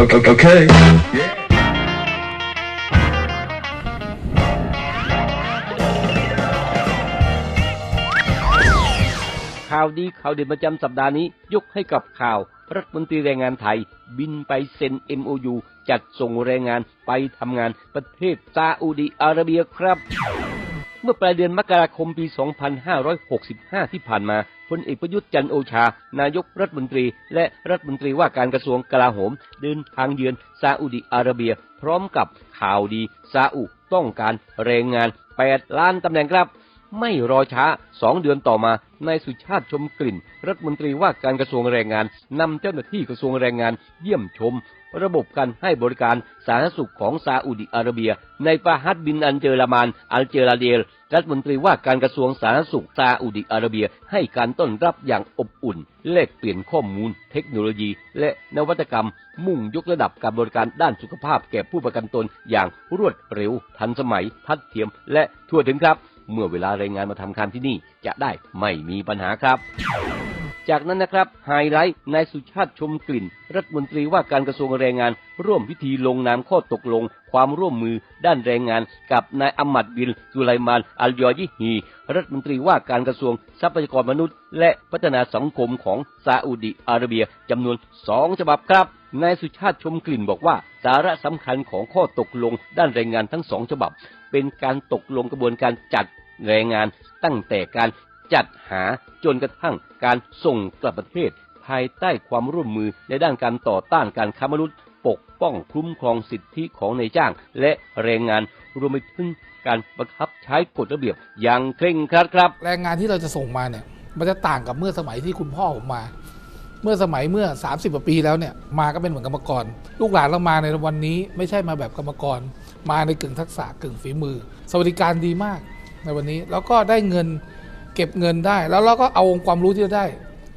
Okay. okay. ข่าวดีข่าวเด่นประจำสัปดาห์นี้ ยกให้กับข่าว รัฐมนตรีแรงงานไทย บินไปเซ็น MOU จัดส่งแรงงานไปทำงานประเทศซาอุดิอาระเบียครับ เมื่อปลายเดือนมกราคมปี 2565 ที่ผ่านมาพลเอกประยุทธ์จันโอชา นายกรัฐมนตรี และรัฐมนตรีว่าการกระทรวงกลาโหม เดินทางเยือนซาอุดิอาระเบีย พร้อมกับข่าวดีซาอุต้องการแรงงาน 8 ล้านตำแหน่งครับ ไม่รอช้าสองเดือนต่อมานายสุชาติชมกลิ่น รัฐมนตรีว่าการกระทรวงแรงงานนำเจ้าหน้าที่กระทรวงแรงงานเยี่ยมชม ระบบการให้บริการสาธารณสุขของซาอุดิอาระเบีย ในฟาฮัดบินอันเจอรามานอัลเจราเดลรัฐมนตรีว่าการกระทรวงสาธารณสุขซาอุดิอาระเบียให้การต้อนรับอย่างอบอุ่น แลกเปลี่ยนข้อมูล เทคโนโลยี และนวัตกรรม มุ่งยกระดับการบริการด้านสุขภาพแก่ผู้ประกันตนอย่างรวดเร็ว ทันสมัย ทัดเทียม และทั่วถึงครับ เมื่อเวลาแรงงานมาทำงานที่นี่จะได้ไม่มีปัญหาครับ จากนั้นนะครับไฮไลท์นายสุชาติชมกลิ่น รัฐมนตรีว่าการกระทรวงแรงงาน ร่วมพิธีลงนามข้อตกลง ความร่วมมือด้านแรงงาน กับนายอัมมัดบินสุไลมานอัลยอยิฮีรัฐมนตรีว่าการกระทรวงทรัพยากรมนุษย์ และพัฒนาสังคมของซาอุดิอาระเบียจำนวนสองฉบับครับนายสุชาติชมกลิ่นบอกว่า สาระสำคัญของข้อตกลงด้านแรงงานทั้งสองฉบับ เป็นการตกลงกระบวนการจัด แรงงานตั้งแต่การจัดหาจนกระทั่งการส่งกลับประเทศ ภายใต้ความร่วมมือในด้านการต่อต้านการค้ามนุษย์ ปกป้องคุ้มครองสิทธิของนายจ้าง และแรงงานรวมไปถึงการบังคับใช้กฎระเบียบอย่างเคร่งครัดครับ แรงงานที่เราจะส่งมาเนี่ยมันจะต่างกับเมื่อสมัยที่คุณพ่อผมมา เมื่อสมัยเมื่อ 30กว่าปีแล้วเนี่ยมาก็เป็นเหมือนกรรมกร ลูกหลานเรามาในวันนี้ไม่ใช่มาแบบกรรมกร มาในกึ่งทักษะกึ่งฝีมือ สวัสดิการดีมาก ในวันนี้แล้วก็ได้เงินเก็บเงินได้ แล้วเราก็เอาองค์ความรู้ที่เราได้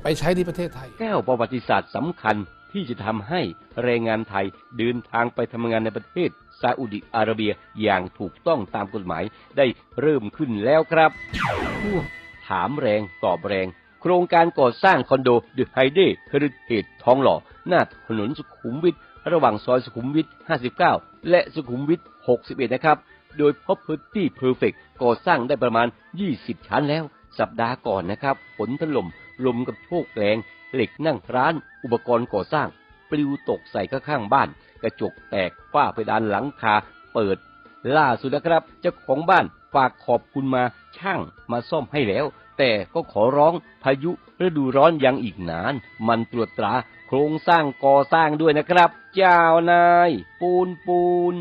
ไปใช้ในประเทศไทย แก้วประวัติศาสตร์สำคัญที่จะทำให้แรงงานไทยเดินทางไปทำงานในประเทศซาอุดิอาระเบียอย่างถูกต้องตามกฎหมายได้เริ่มขึ้นแล้วครับช่วงถามแรงตอบแรง โครงการก่อสร้างคอนโดเดอะไฮเดย์เฮริเทจทองหล่อ หน้าถนนสุขุมวิทระหว่างซอยสุขุมวิท 59 และสุขุมวิท 61 นะครับ โดย Property Perfect ก่อสร้างได้ประมาณ 20 ชั้นแล้ว สัปดาห์ก่อนนะครับฝนถล่มลมกับโชกแรง เหล็กนั่งร้าน อุปกรณ์ก่อสร้าง ปลิวตกใส่ข้างบ้าน กระจกแตกฝ้าเพดานหลังคาเปิด ล่าสุดนะครับเจ้าของบ้านฝากขอบคุณมาช่างมาซ่อมให้แล้ว แต่ก็ขอร้องพายุฤดูร้อนยังอีกนาน มันตรวจตราโครงสร้างก่อสร้างด้วยนะครับ เจ้านาย ปูนปูน